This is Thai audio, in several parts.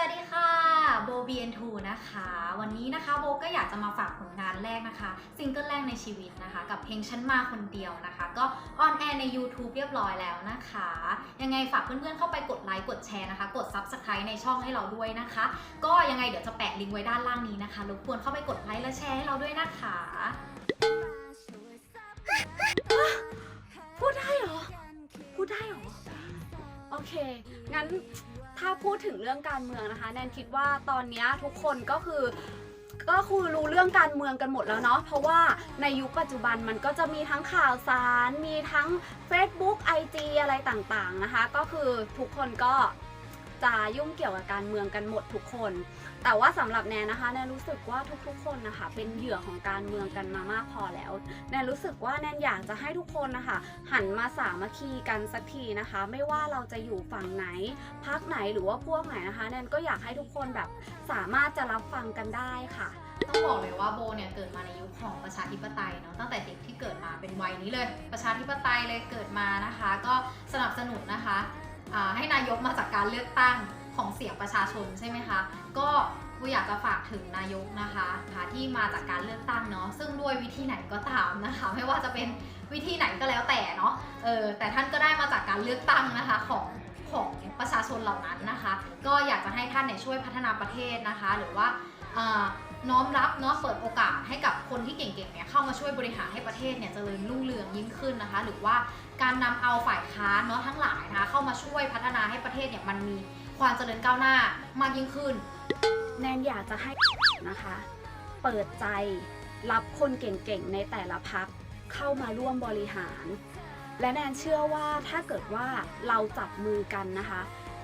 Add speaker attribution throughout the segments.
Speaker 1: วัสดีค่ะโบ BN2 นะคะ วันนี้นะคะโบก็อยากจะมาฝากผลงานแรกนะคะซิงเกิลแรกในชีวิตนะคะ กับเพลงฉันมาคนเดียวนะคะ ก็ออนแอร์ใน YouTube เรียบร้อยแล้วนะคะ ยังไงฝากเพื่อนๆเข้าไปกดไลค์กดแชร์นะคะ กด Subscribe ในช่องให้เราด้วยนะคะ ก็ยังไงเดี๋ยวจะแปะลิงก์ไว้ด้านล่างนี้นะคะรบกวนเข้าไปกดไลค์และแชร์ให้เราด้วยนะคะ
Speaker 2: เค งั้นถ้าพูดถึงเรื่องการเมืองนะคะ แนนคิดว่าตอนนี้ทุกคนก็คือก็คือรู้เรื่องการเมืองกันหมดแล้วเนาะ เพราะว่าในยุคปัจจุบันมันก็จะมีทั้งข่าวสาร มีทั้ง Facebook IG อะไรต่างๆนะคะ ก็คือทุกคนก็ จะยุ่งเกี่ยวกับการเมืองกันหมดทุกคน แต่ว่าสำหรับแนนนะคะแนนรู้สึกว่าทุกๆ คนนะคะ เป็นเหยื่อของการเมืองกันมามากพอแล้ว แนนรู้สึกว่าแนนอยากจะให้ทุกคนนะคะ หันมาสามัคคีกันสักทีนะคะ ไม่ว่าเราจะอยู่ฝั่งไหนพักไหนหรือว่าพวกไหนนะคะ แนนก็อยากให้ทุกคนแบบสามารถจะรับฟังกันได้ค่ะ
Speaker 1: ต้องบอกเลยว่าโบเนี่ยเกิดมาในยุคของประชาธิปไตยเนาะตั้งแต่เด็กที่เกิดมาเป็นวัยนี้เลย ประชาธิปไตยเลยเกิดมานะคะ ก็สนับสนุนนะคะให้นายกมา การเลือกตั้งของเสียงประชาชนใช่ไหมคะ ก็กูอยากจะฝากถึงนายกนะคะคะที่มาจากการเลือกตั้งเนาะซึ่งด้วยวิธีไหนก็ตามนะคะ ไม่ว่าจะเป็นวิธีไหนก็แล้วแต่เนาะเออแต่ท่านก็ได้มาจากการเลือกตั้งนะคะของของประชาชนเหล่านั้นนะคะ ก็อยากจะให้ท่านเนี่ยช่วยพัฒนาประเทศนะคะ หรือว่า น้อมรับเนาะเปิดโอกาสให้กับคนที่เก่งๆเนี่ยเข้ามาช่วยบริหารให้ประเทศเนี่ยเจริญรุ่งเรืองยิ่งขึ้นนะคะ หรือว่าการนำเอาฝ่ายค้านเนาะทั้งหลายนะคะเข้ามาช่วยพัฒนาให้ประเทศเนี่ยมันมีความเจริญก้าวหน้ามากยิ่งขึ้น
Speaker 2: แนนอยากจะให้นะคะ เปิดใจรับคนเก่งๆในแต่ละพักเข้ามาร่วมบริหาร และแนนเชื่อว่าถ้าเกิดว่าเราจับมือกันนะคะ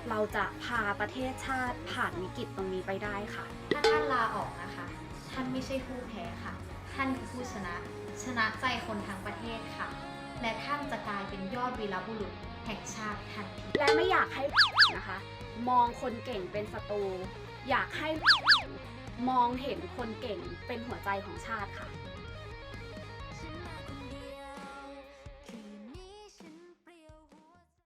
Speaker 2: เราจะพาประเทศชาติผ่านวิกฤตตรงนี้ไปได้ค่ะ
Speaker 1: ถ้าท่านลาออกนะคะท่าน ไม่ใช่ผู้แพ้ค่ะ ท่านคือผู้ชนะ ชนะใจคนทั้งประเทศค่ะ และท่านจะกลายเป็นยอดวีรบุรุษแห่งชาติทันที
Speaker 2: และไม่อยากให้นะคะ มองคนเก่งเป็นศัตรู อยากให้มองเห็นคนเก่งเป็นหัวใจของชาติค่ะ